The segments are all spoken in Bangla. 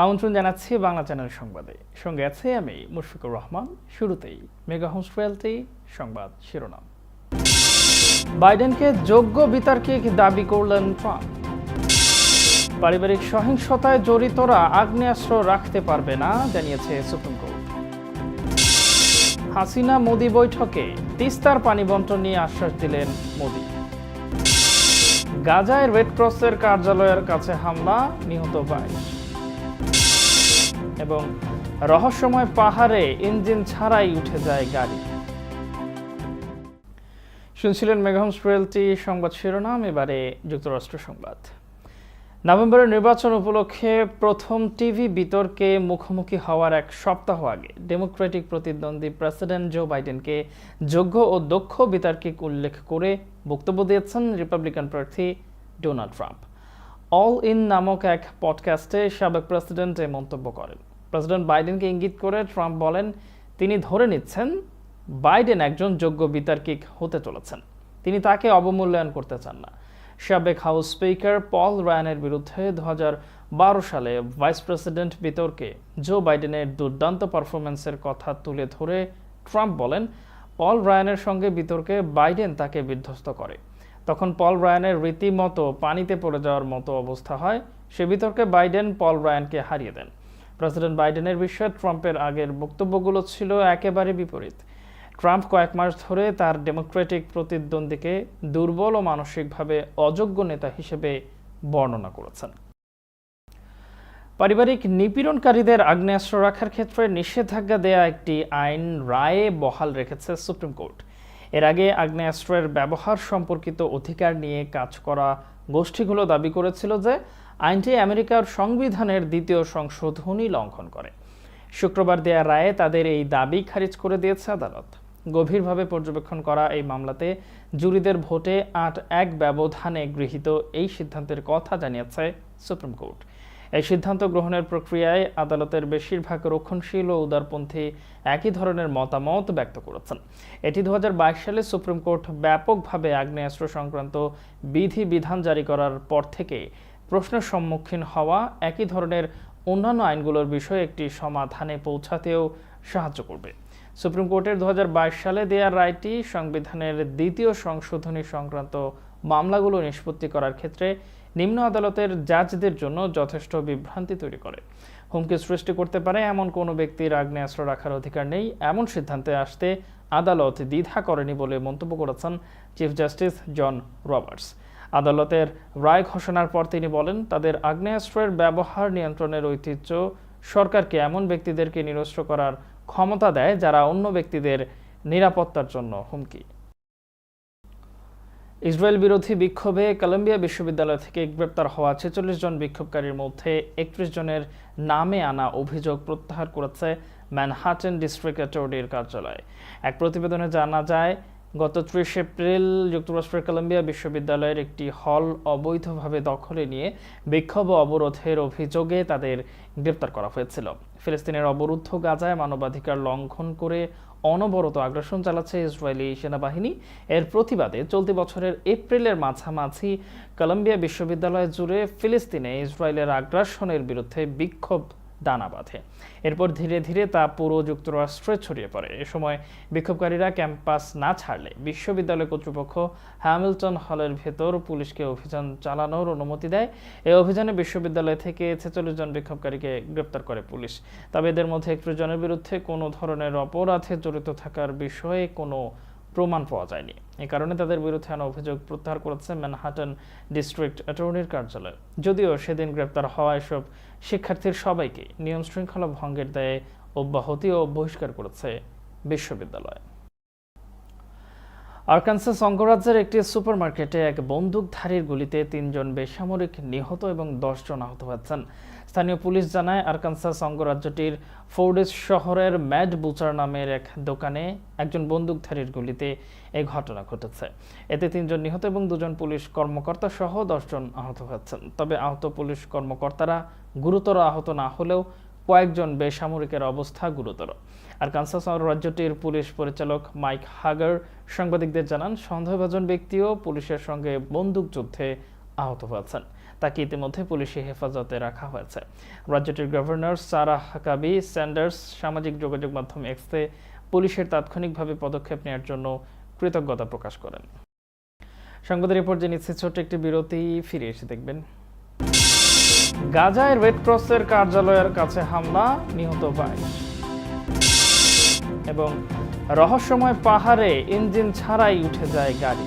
আমন্ত্রণ জানাচ্ছি বাংলা চ্যানেল সংবাদে। সঙ্গে আছে আমি মুশফিকুর রহমান। শুরুতেই মেগা হোমস রয়্যালটি সংবাদ শিরোনাম। বাইডেনকে যোগ্য বিতার্কিক দাবি করলেন ট্রাম্প। পারিবারিক সহিংসতায় জড়িতরা আগ্নেয়াস্ত্র রাখতে পারবে না, জানিয়েছে সুপ্রিম কোর্ট। হাসিনা মোদি বৈঠকে তিস্তার পানি বন্টন নিয়ে আশ্বাস দিলেন মোদি। গাজায় রেড ক্রসের কার্যালয়ের কাছে হামলা, নিহত বাইশ। এবং রহস্যময় পাহাড়ে ইঞ্জিন ছাড়াই উঠে যায় গাড়ি। শুনছিলেন মেঘামস টুয়েলভটি সংবাদ শিরোনাম, এবারে যুক্তরাষ্ট্র সংবাদ। নভেম্বরের নির্বাচন উপলক্ষে প্রথম টিভি বিতর্কে মুখোমুখি হওয়ার এক সপ্তাহ আগে ডেমোক্রেটিক প্রতিদ্বন্দ্বী প্রেসিডেন্ট জো বাইডেনকে যোগ্য ও দক্ষ বিতার্কিক উল্লেখ করে বক্তব্য দিয়েছেন রিপাবলিকান প্রার্থী ডোনাল্ড ট্রাম্প। অল ইন নামক এক পডকাস্টে সাবেক প্রেসিডেন্ট এ মন্তব্য করেন। প্রেসিডেন্ট বাইডেনকে ইঙ্গিত করে ট্রাম্প বলেন, তিনি ধরে নিচ্ছেন বাইডেন একজন যোগ্য বিতার্কিক হতে চলেছেন। তিনি তাকে অবমূল্যায়ন করতে চান না। সাবেক হাউস স্পিকার পল রায়ানের বিরুদ্ধে দু হাজার বারো সালে ভাইস প্রেসিডেন্ট বিতর্কে জো বাইডেনের দুর্দান্ত পারফরমেন্সের কথা তুলে ধরে ট্রাম্প বলেন, পল রায়ানের সঙ্গে বিতর্কে বাইডেন তাকে বিধ্বস্ত করে। তখন পল রায়ানের রীতিমতো পানিতে পড়ে যাওয়ার মতো অবস্থা হয়। সে বিতর্কে বাইডেন পল রায়ানকে হারিয়ে দেন। প্রেসিডেন্ট বাইডেনের বিষয়ে ট্রাম্পের আগের বক্তব্যগুলো ছিল একেবারে বিপরীত। ট্রাম্প কয়েক মাস ধরে তার ডেমোক্রেটিক প্রতিদ্বন্দ্বীকে দুর্বল ও মানসিকভাবে অযোগ্য নেতা হিসেবে বর্ণনা করেছেন। পারিবারিক নিপীড়নকারীদের আগ্নেয়াস্ত্র রাখার ক্ষেত্রে নিষেধাজ্ঞা দেয়া একটি আইন রায়ে বহাল রেখেছে সুপ্রিম কোর্ট। এর আগে আগ্নেয়াস্ত্রের ব্যবহার সম্পর্কিত অধিকার নিয়ে কাজ করা গোষ্ঠীগুলো দাবি করেছিল যে আইনটি আমেরিকার সংবিধানের দ্বিতীয় সংশোধনী লঙ্ঘন করে। শুক্রবার দেয়া রায়ে তাদের এই দাবি খারিজ করে দিয়েছে আদালত। গভীরভাবে পর্যবেক্ষণ করা এই মামলাতে জুরিদের ভোটে আট এক ব্যবধানে গৃহীত এই সিদ্ধান্তের কথা জানিয়েছে সুপ্রিম কোর্ট। এই সিদ্ধান্ত গ্রহণের প্রক্রিয়ায় আদালতের বেশিরভাগ রক্ষণশীল ও উদারপন্থী একই ধরনের মতামত ব্যক্ত করেছেন। এটি দু হাজার বাইশ সালে সুপ্রিম কোর্ট ব্যাপকভাবে আগ্নেয়াস্ত্র সংক্রান্ত বিধি বিধান জারি করার পর থেকে প্রশ্নের সম্মুখীন হওয়া একই ধরনের অন্যান্য আইনগুলোর বিষয়ে একটি সমাধানে পৌঁছাতেও সাহায্য করবে। সুপ্রিম কোর্টের দু হাজার বাইশ সালে দেয়া রায়টি সংবিধানের দ্বিতীয় সংশোধনী সংক্রান্ত মামলাগুলো নিষ্পত্তি করার ক্ষেত্রে নিম্ন আদালতের জাজদের জন্য যথেষ্ট বিভ্রান্তি তৈরি করে। হুমকি সৃষ্টি করতে পারে এমন কোনো ব্যক্তির আগ্নেয়াস্ত্র রাখার অধিকার নেই, এমন সিদ্ধান্তে আসতে আদালত দ্বিধা করেনি বলে মন্তব্য করেছেন চিফ জাস্টিস জন রবার্টস। আদালতের রায় ঘোষণার পর তিনি বলেন, তাদের আগ্নেয়াস্ত্রের ব্যবহার নিয়ন্ত্রণের ঐতিহ্য সরকারকে এমন ব্যক্তিদেরকে নিরস্ত্র করার ক্ষমতা দেয় যারা অন্য ব্যক্তিদের নিরাপত্তার জন্য হুমকি। ইসরায়েল বিরোধী বিক্ষোভে কলম্বিয়া বিশ্ববিদ্যালয় থেকে গ্রেপ্তার হওয়া ছেচল্লিশ জন বিক্ষোভকারীর মধ্যে একত্রিশ জনের নামে আনা অভিযোগ প্রত্যাহার করেছে ম্যানহাটেন ডিস্ট্রিক্ট অ্যাটর্নির কার্যালয়। এক প্রতিবেদনে জানা যায় গত ত্রিশ এপ্রিল যুক্তরাষ্ট্রের কলম্বিয়া বিশ্ববিদ্যালয়ের একটি হল অবৈধভাবে দখলে নিয়ে বিক্ষোভ অবরোধের অভিযোগে তাদের গ্রেপ্তার করা হয়েছিল। ফিলিস্তিনের অবরুদ্ধ গাজায় মানবাধিকার লঙ্ঘন করে অনবরত আগ্রাসন চালাচ্ছে ইসরায়েলি সেনাবাহিনী। এর প্রতিবাদে চলতি বছরের এপ্রিলের মাঝামাঝি কলম্বিয়া বিশ্ববিদ্যালয় জুড়ে ফিলিস্তিনে ইসরায়েলের আগ্রাসনের বিরুদ্ধে বিক্ষোভ দানা বাঁধে। এরপর ধীরে ধীরে তা পুরো যুক্তরাষ্ট্রে ছড়িয়ে পড়ে। এ সময় বিক্ষোভকারীরা ক্যাম্পাস না ছাড়লে বিশ্ববিদ্যালয় কর্তৃপক্ষ হ্যামিল্টন হলের ভেতর পুলিশকে অভিযান চালানোর অনুমতি দেয়। এই অভিযানে বিশ্ববিদ্যালয় থেকে ছেচল্লিশ জন বিক্ষোভকারীকে গ্রেপ্তার করে পুলিশ। তবে এদের মধ্যে একত্রিশ জনের বিরুদ্ধে কোনো ধরনের অপরাধে জড়িত থাকার বিষয়ে কোনো প্রমাণ পাওয়া যায়নি। এ কারণে তাদের বিরুদ্ধে আনা অভিযোগ প্রত্যাহার করেছে ম্যানহাটন ডিস্ট্রিক্ট অ্যাটর্নির কার্যালয়। যদিও সেদিন গ্রেপ্তার হওয়া এসব শিক্ষার্থীর সবাইকে নিয়ম শৃঙ্খলা ভঙ্গের দায়ে অব্যাহতি ও বহিষ্কার করেছে বিশ্ববিদ্যালয়। আরকানসাস অঙ্গরাজ্যের একটি সুপারমার্কেটে এক বন্দুকধারীর গুলিতে তিনজন বেসামরিক নিহত এবং দশজন আহত হয়েছেন। স্থানীয় পুলিশ জানায়, আরকানসাস অঙ্গরাজ্যটির ফোর্ডেস শহরের ম্যাড বুচার নামের এক দোকানে একজন বন্দুকধারীর গুলিতে এই ঘটনা ঘটেছে। এতে তিনজন নিহত এবং দুজন পুলিশ কর্মকর্তা সহ দশজন আহত হয়েছেন। তবে আহত পুলিশ কর্মকর্তারা গুরুতর আহত না হলেও কয়েকজন বেসামরিকের অবস্থা গুরুতর। আর কানসাস রাজ্যটির পুলিশ পরিচালক মাইক হাগার সাংবাদিকদের জানান, সন্দেহভাজন ব্যক্তিও পুলিশের সঙ্গে বন্দুকযুদ্ধে আহত হয়েছেন। তাকে ইতিমধ্যে পুলিশি হেফাজতে রাখা হয়েছে। রাজ্যটির গভর্নর সারা হাকাবি স্যান্ডার্স সামাজিক যোগাযোগ মাধ্যম এক্সে পুলিশের তাৎক্ষণিকভাবে পদক্ষেপ নেওয়ার জন্য কৃতজ্ঞতা প্রকাশ করেন। সংবাদের রিপোর্ট যে নিচ্ছে ছোট্ট একটি বিরতি, ফিরে এসে দেখবেন। গাজায় রেড ক্রসের কার্যালয়ের কাছে হামলা, নিহত বাইশ এবং রহস্যময় পাহাড়ে ইঞ্জিন ছাড়াই উঠে যায় গাড়ি।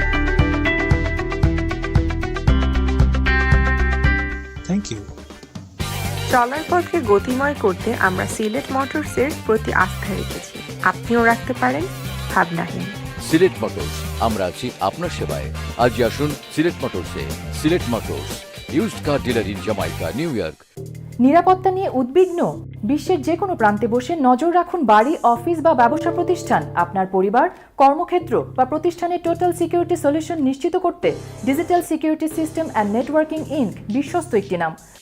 চলার পথকে গতিময় করতে আমরা সিলেট মোটরসের প্রতি আস্থা রেখেছি। আপনিও রাখতে পারেন ভাবনাহীন। সিলেট মোটরস আমরা আছি আপনার সেবায়। আজই আসুন Sylhet মোটরসে। Sylhet motors used car dealer in Jamaica New York নিরাপত্তা নিয়ে উদ্বিগ্ন? বিশ্বের যে কোনো প্রান্তে বসে নজর রাখুন বাড়ি অফিস বা ব্যবসা প্রতিষ্ঠান। আপনার পরিবার কর্মক্ষেত্র বা প্রতিষ্ঠানের টোটাল সিকিউরিটি সলিউশন নিশ্চিত করতে digital security system and networking inc বিশ্বস্ত একটি নাম।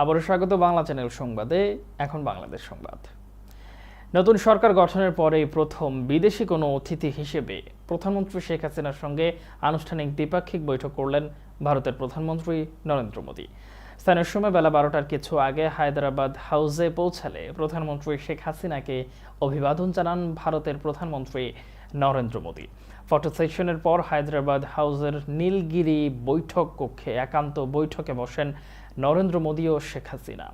আবারও স্বাগত বাংলা চ্যানেল সংবাদে, এখন বাংলাদেশ সংবাদ। নতুন সরকার গঠনের পরেই প্রথম বিদেশি কোনো অতিথি হিসেবে প্রধানমন্ত্রী শেখ হাসিনার সঙ্গে আনুষ্ঠানিক দ্বিপাক্ষিক বৈঠক করলেন ভারতের প্রধানমন্ত্রী নরেন্দ্র মোদী। স্থানীয় সময় বেলা বারোটার কিছু আগে হায়দ্রাবাদ হাউসে পৌঁছালে প্রধানমন্ত্রী শেখ হাসিনাকে অভিবাদন জানান ভারতের প্রধানমন্ত্রী নরেন্দ্র মোদী। ফটো সেশনের পর হায়দ্রাবাদ হাউসের নীলগিরি বৈঠক কক্ষে একান্ত বৈঠকে বসেন নরেন্দ্র মোদী ও শেখ হাসিনা।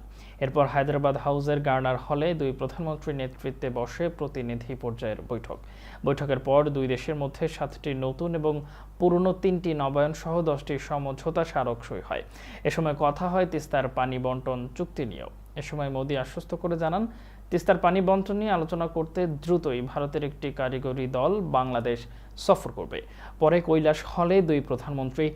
এরপর হায়দ্রাবাদ হাউসের গার্নার হলে দুই প্রধানমন্ত্রীর নেতৃত্বে বসে প্রতিনিধি পর্যায়ের বৈঠক। বৈঠকের পর দুই দেশের মধ্যে সাতটি নতুন এবং পুরনো তিনটি নবায়ন সহ দশটি সমঝোতা স্মারক সই হয়। এ সময় কথা হয় তিস্তার পানি বন্টন চুক্তি নিয়েও। এ সময় মোদী আশ্বস্ত করে জানান তিস্তার পানি বন্টন নিয়ে আলোচনা করতে দ্রুতই ভারতের একটি কারিগরি দল বাংলাদেশ সফর করবে। পরে কৈলাস হলে দুই প্রধানমন্ত্রী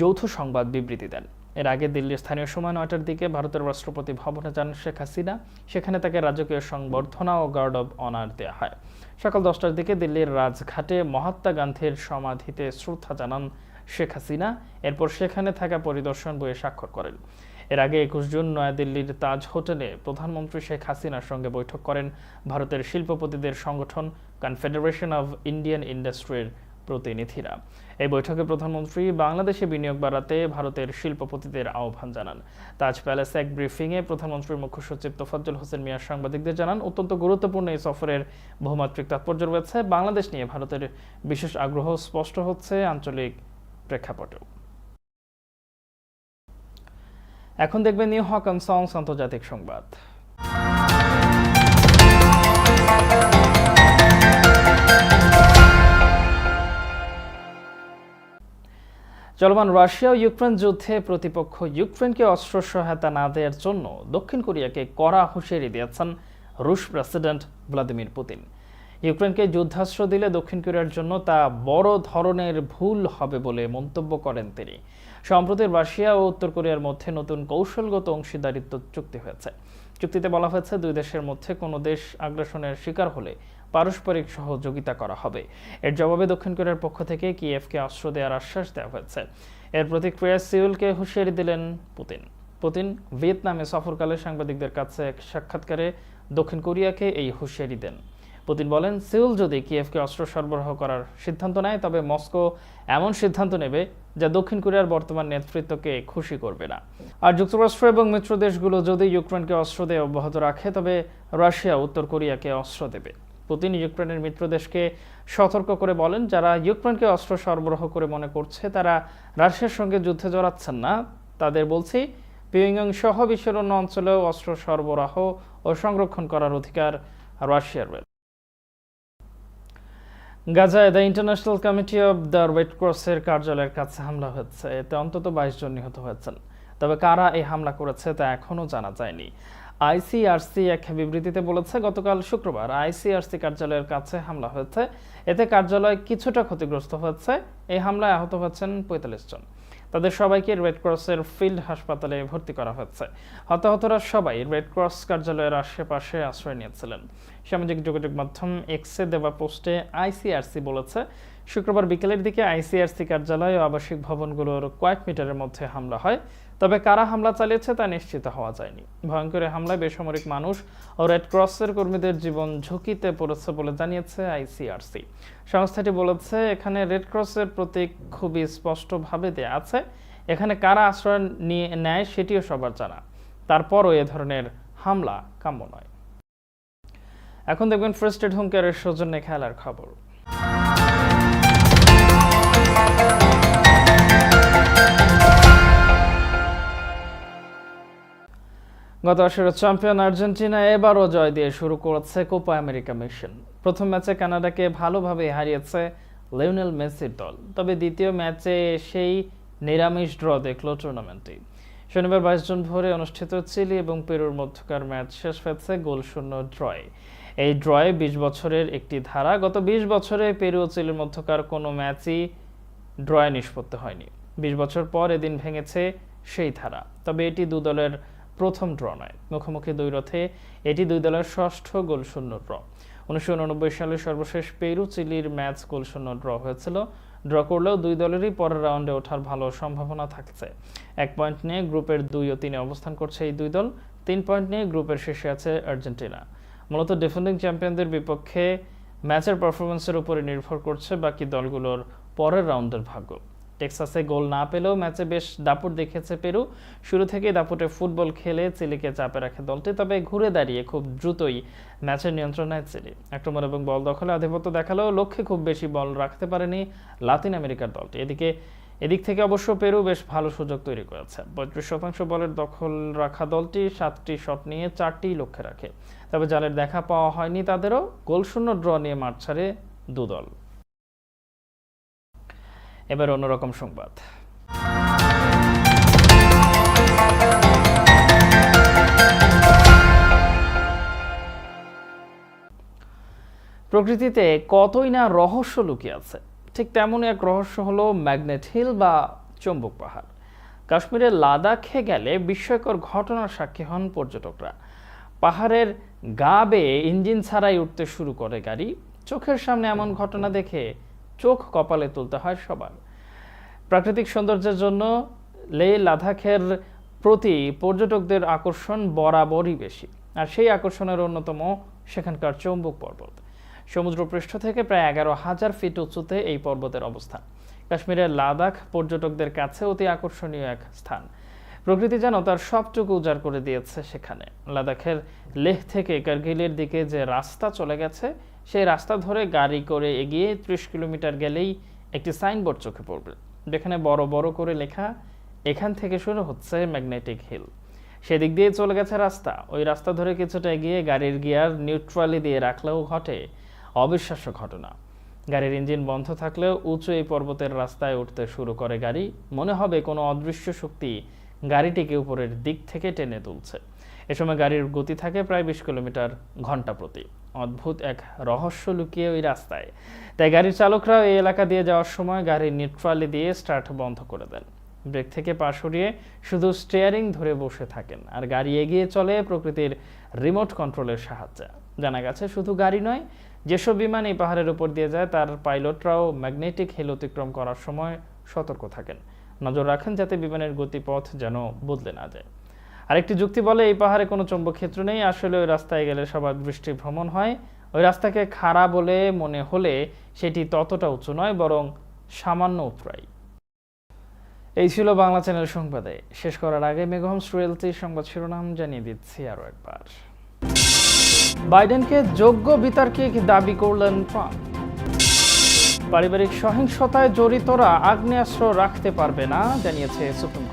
যৌথ সংবাদ বিবৃতি দেন। এর আগে দিল্লির স্থানীয় সময় নয়টার দিকে ভারতের রাষ্ট্রপতি ভবনে যান শেখ হাসিনা। সেখানে তাকে রাজকীয় সংবর্ধনা ও গার্ড অব অনার দেওয়া হয়। সকাল দশটার দিকে দিল্লির রাজঘাটে মহাত্মা গান্ধীর সমাধিতে শ্রদ্ধা জানান শেখ হাসিনা। এরপর সেখানে থাকা পরিদর্শন বইয়ে স্বাক্ষর করেন। এর আগে একুশ জুন নয়াদিল্লির তাজ হোটেলে প্রধানমন্ত্রী শেখ হাসিনার সঙ্গে বৈঠক করেন ভারতের শিল্পপতিদের সংগঠন কনফেডারেশন অব ইন্ডিয়ান ইন্ডাস্ট্রির প্রতিনিধিরা। এই বৈঠকে প্রধানমন্ত্রী বাংলাদেশে বিনিয়োগ বাড়াতে ভারতের শিল্পপতিদের আহ্বান জানান। তাজ প্যালেসে এক ব্রিফিংয়ে প্রধানমন্ত্রীর মুখ্য সচিব তোফাজ্জল হোসেন মিয়া সাংবাদিকদের জানান, অত্যন্ত গুরুত্বপূর্ণ এই সফরের বহুমাত্রিক তাৎপর্য রয়েছে বাংলাদেশ নিয়ে ভারতের বিশেষ আগ্রহ স্পষ্ট হচ্ছে আঞ্চলিক প্রেক্ষাপটেও। এখন দেখবেন নিউ হক সংস আন্তর্জাতিক সংবাদ। চলমান রাশিয়া ও ইউক্রেন যুদ্ধে প্রতিপক্ষ ইউক্রেনকে অস্ত্র সহায়তা না দেওয়ার জন্য দক্ষিণ কোরিয়াকে কড়া হুঁশিয়ারি দিয়েছেন রুশ প্রেসিডেন্ট ভ্লাদিমির পুতিন। ইউক্রেনকে যুদ্ধাস্ত্র দিলে দক্ষিণ কোরিয়ার জন্য তা বড় ধরনের ভুল হবে বলে মন্তব্য করেন তিনি। সম্প্রতি রাশিয়া ও উত্তর কোরিয়ার মধ্যে নতুন কৌশলগত অংশীদারিত্ব চুক্তি হয়েছে। চুক্তিতে বলা হয়েছে, দুই দেশের মধ্যে কোনো দেশ আগ্রাসনের শিকার হলে পারস্পরিক সহযোগিতা করা হবে। এর জবাবে দক্ষিণ কোরিয়ার পক্ষ থেকে কিয়েভকে অস্ত্র দেওয়ার আশ্বাস দেওয়া হয়েছে। এর প্রতিক্রিয়ায় সিউলকে হুঁশিয়ারি দিলেন পুতিন। পুতিন ভিয়েতনামে সফরকালে সাংবাদিকদের কাছে এক সাক্ষাৎকারে দক্ষিণ কোরিয়াকে এই হুঁশিয়ারি দেন। পুতিন বলেন, সিউল যদি কিয়েভকে অস্ত্র সরবরাহ করার সিদ্ধান্ত নেয়, তবে মস্কো এমন সিদ্ধান্ত নেবে যা দক্ষিণ কোরিয়ার বর্তমান নেতৃত্বকে খুশি করবে না। আর যুক্তরাষ্ট্র এবং মিত্র দেশগুলো যদি ইউক্রেনকে অস্ত্র দিয়ে অব্যাহত রাখে, তবে রাশিয়া উত্তর কোরিয়াকে অস্ত্র দেবে। পুতিন ইউক্রেনের মিত্র দেশকে সতর্ক করে বলেন, যারা ইউক্রেনকে অস্ত্র সরবরাহ করে মনে করছে, তারা রাশিয়ার সঙ্গে যুদ্ধে জড়াচ্ছেন না। তাদের বলছি পিয়ংয়ং সহ বিশ্বের অন্য অঞ্চলেও অস্ত্র সরবরাহ ও সংরক্ষণ করার অধিকার রাশিয়ার রয়েছে। গাজায় the International Committee of the Red ক্রসের কার্যালয়ের কাছে হামলা হয়েছে। এতে অন্তত বাইশ জন নিহত হয়েছেন। তবে কারা এই হামলা করেছে তা এখনও জানা যায়নি। আইসিআরসি এক বিবৃতিতে বলেছে, গতকাল শুক্রবার আইসিআরসি কার্যালয়ের কাছে হামলা হয়েছে। এতে কার্যালয় কিছুটা ক্ষতিগ্রস্ত হয়েছে। এই হামলায় আহত হয়েছেন পঁয়তাল্লিশ জন। তাদের সবাইকে রেড ক্রসের ফিল্ড হাসপাতালে ভর্তি করা হয়েছে। হতাহতরা সবাই রেড ক্রস কার্যালয়ের আশেপাশে আশ্রয় নিয়েছিলেন। সামাজিক যোগাযোগ মাধ্যম এক্সে দেওয়া পোস্টে আইসিআরসি বলেছে, শুক্রবার বিকেলের দিকে আইসিআরসি কার্যালয় ও আবাসিক ভবনগুলোর কয়েক মিটারের মধ্যে হামলা হয়। তবে কারা হামলা চালিয়েছে তা নিশ্চিত হওয়া যায়নি। ভয়ঙ্কর হামলায় বেসামরিক মানুষ ও রেড ক্রসের কর্মীদের জীবন ঝুঁকিতে পড়েছে বলে জানিয়েছে আইসিআরসি সংস্থাটি বলেছে, এখানে রেড ক্রসের প্রতীক খুবই স্পষ্টভাবে দেয়া আছে, এখানে কারা আশ্রয় নিয়ে নেয় সেটিও সবার জানা। তারপরও এ ধরনের হামলা কাম্য নয়। এখন দেখবেন ফার্স্ট এড হোম কেয়ারের সৌজন্যে খেলার খবর। গত আসরের চ্যাম্পিয়ন আর্জেন্টিনা এবারও জয় দিয়ে শুরু করেছে কোপা আমেরিকা মিশন। প্রথম ম্যাচে কানাডাকে ভালোভাবে হারিয়েছে লিওনেল মেসির দল। তবে দ্বিতীয় ম্যাচে সেই নিরামিষ ড্র দেখল টুর্নামেন্টটি। শনিবার বাইশ জুন ভোরে অনুষ্ঠিত চিলি এবং পেরুর মধ্যকার ম্যাচ শেষ হয়েছে গোল শূন্য ড্রয়ে। এই ড্রয়ে বিশ বছরের একটি ধারা। গত বিশ বছরে পেরু ও চিলির মধ্যকার কোনো ম্যাচই ড্রয়ে নিষ্পত্তি হয়নি। বিশ বছর পর এদিন ভেঙেছে সেই ধারা। তবে এটি দু দলের প্রথম ড্র নয়। মুখোমুখি দুই রথে এটি দুই দলের ষষ্ঠ গোল শূন্য ড্র। উনিশশো উননব্বই সালে সর্বশেষ পেরু চিলির ম্যাচ গোল শূন্য ড্র হয়েছিল। ড্র করলেও দুই দলেরই পরের রাউন্ডে ওঠার ভালো সম্ভাবনা থাকছে। এক পয়েন্ট নিয়ে গ্রুপের দুই ও তিনে অবস্থান করছে এই দুই দল। তিন পয়েন্ট নিয়ে গ্রুপের শেষে আছে আর্জেন্টিনা। মূলত ডিফেন্ডিং চ্যাম্পিয়নদের বিপক্ষে ম্যাচের পারফরমেন্সের উপরে নির্ভর করছে বাকি দলগুলোর পরের রাউন্ডের ভাগ্য। টেক্সাসে গোল না পেলেও ম্যাচে বেশ দাপুট দেখেছে পেরু। শুরু থেকেই দাপুটে ফুটবল খেলে চিলিকে চাপে রাখে দলটি, তবে ঘুরে দাঁড়িয়ে খুব দ্রুতই ম্যাচের নিয়ন্ত্রণ নেয় চিলি। আক্রমণ এবং বল দখলে আধিপত্য দেখালেও লক্ষ্যে খুব বেশি বল রাখতে পারেনি লাতিন আমেরিকার দলটি। এদিকে, এদিক থেকে অবশ্য পেরু বেশ ভালো সুযোগ তৈরি করেছে। পঁয়ত্রিশ শতাংশ বলের দখল রাখা দলটি সাতটি শট নিয়ে চারটি লক্ষ্যে রাখে। তবে জালের দেখা পাওয়া হয়নি তাদেরও। গোলশূন্য ড্র নিয়ে মাঠ ছাড়ে দুদল। এবার অন্যরকম সংবাদ। প্রকৃতিতে কতই না রহস্য লুকিয়ে আছে, ঠিক তেমনই এক রহস্য হলো ম্যাগনেট হিল বা চম্বক পাহাড়। কাশ্মীরের লাদাখে গেলে বিস্ময়কর ঘটনার সাক্ষী হন পর্যটকরা। পাহাড়ের গা বেয়ে ইঞ্জিন ছাড়াই উঠতে শুরু করে গাড়ি। চোখের সামনে এমন ঘটনা দেখে চোখ কপালে তুলতে হয় সবার। প্রাকৃতিক সৌন্দর্যের জন্য লে লাদাখের প্রতি পর্যটকদের আকর্ষণ বরাবরই বেশি। আর সেই আকর্ষণের অন্যতম সেখানকার চৌম্বক পর্বত। সমুদ্রপৃষ্ঠ থেকে প্রায় এগারো হাজার ফিট উঁচুতে এই পর্বতের অবস্থান। কাশ্মীরের লাদাখ পর্যটকদের কাছে অতি আকর্ষণীয় এক স্থান। প্রকৃতি যেন তার সবটুকু উজাড় করে দিয়েছে সেখানে। লাদাখের লেহ থেকে কার্গিলের দিকে যে রাস্তা চলে গেছে সেই রাস্তা ধরে গাড়ি করে এগিয়ে ত্রিশ কিলোমিটার গেলেই একটি সাইনবোর্ড চোখে পড়বে, যেখানে বড় বড় করে লেখা, এখান থেকে শুরু হচ্ছে ম্যাগনেটিক হিল। সেদিক দিয়ে চলে গেছে রাস্তা। ওই রাস্তা ধরে কিছুটা এগিয়ে গাড়ির গিয়ার নিউট্রালি দিয়ে রাখলেও ঘটে অবিশ্বাস্য ঘটনা। গাড়ির ইঞ্জিন বন্ধ থাকলেও উঁচু এই পর্বতের রাস্তায় উঠতে শুরু করে গাড়ি। মনে হবে কোনো অদৃশ্য শক্তি গাড়িটিকে উপরের দিক থেকে টেনে তুলছে। এ সময় গাড়ির গতি থাকে প্রায় বিশ কিলোমিটার ঘণ্টা প্রতি। অদ্ভুত এক রহস্য লুকিয়ে ওই রাস্তায়। তাই গাড়ির চালকরা এই এলাকা দিয়ে যাওয়ার সময় গাড়ি নিউট্রালি দিয়ে স্টার্ট বন্ধ করে দেন। ব্রেক থেকে পা সরিয়ে শুধু স্টিয়ারিং ধরে বসে থাকেন আর গাড়ি এগিয়ে চলে প্রকৃতির রিমোট কন্ট্রোলের সাহায্যে। জানা গেছে শুধু গাড়ি নয়, যেসব বিমান এই পাহাড়ের উপর দিয়ে যায়, তার পাইলটরাও ম্যাগনেটিক হিল অতিক্রম করার সময় সতর্ক থাকেন। নজর রাখেন যাতে বিমানের গতিপথ যেন বদলে না যায়। আরেকটি যুক্তি বলে, এই পাহাড়ে কোনো চৌম্বক ক্ষেত্র নেই। আসলে ওই রাস্তায় গেলে সবার দৃষ্টি ভ্রমণ হয়। ওই রাস্তাকে খাড়া বলে মনে হলে সেটি ততটা উঁচু নয়, বরং সামান্য উতরাই এই ছিল বাংলা চ্যানেল সংবাদে। শেষ করার আগে মেঘহমস রয়েলটি সংবাদ শিরোনাম জানিয়ে দিচ্ছি আরও একবার। বাইডেনকে যোগ্য বিতার্কিক দাবি করলেন ট্রাম্প। পারিবারিক সহিংসতায় জড়িতরা আগ্নেয়াস্ত্র রাখতে পারবে না, জানিয়েছে সুপ্রিম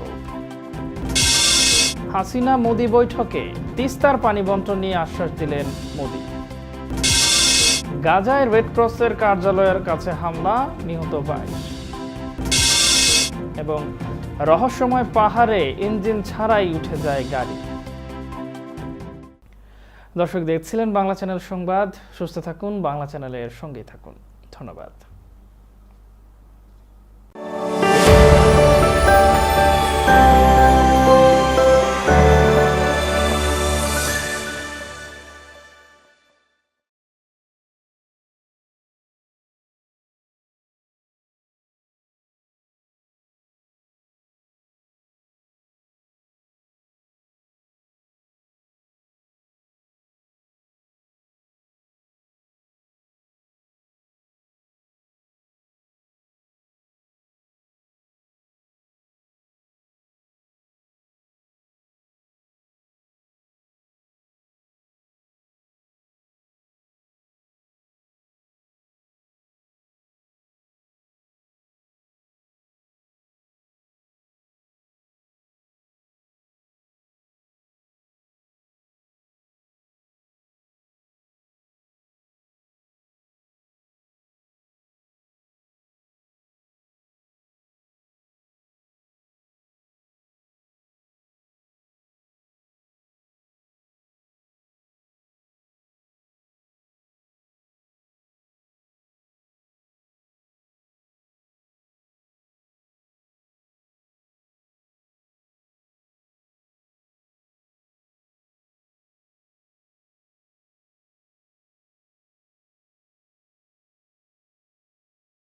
হাসিনা মোদি বৈঠকে তিস্তার পানি বন্টন নিয়ে আশ্বাস দিলেন মোদি। গাজায় রেড ক্রসের কার্যালয়ের কাছে হামলা, নিহত বাইশ। এবং রহস্যময় পাহাড়ে ইঞ্জিন ছাড়াই উঠে যায় গাড়ি। দর্শক দেখছিলেন বাংলা চ্যানেল সংবাদ। সুস্থ থাকুন, বাংলা চ্যানেলের সঙ্গেই থাকুন। ধন্যবাদ।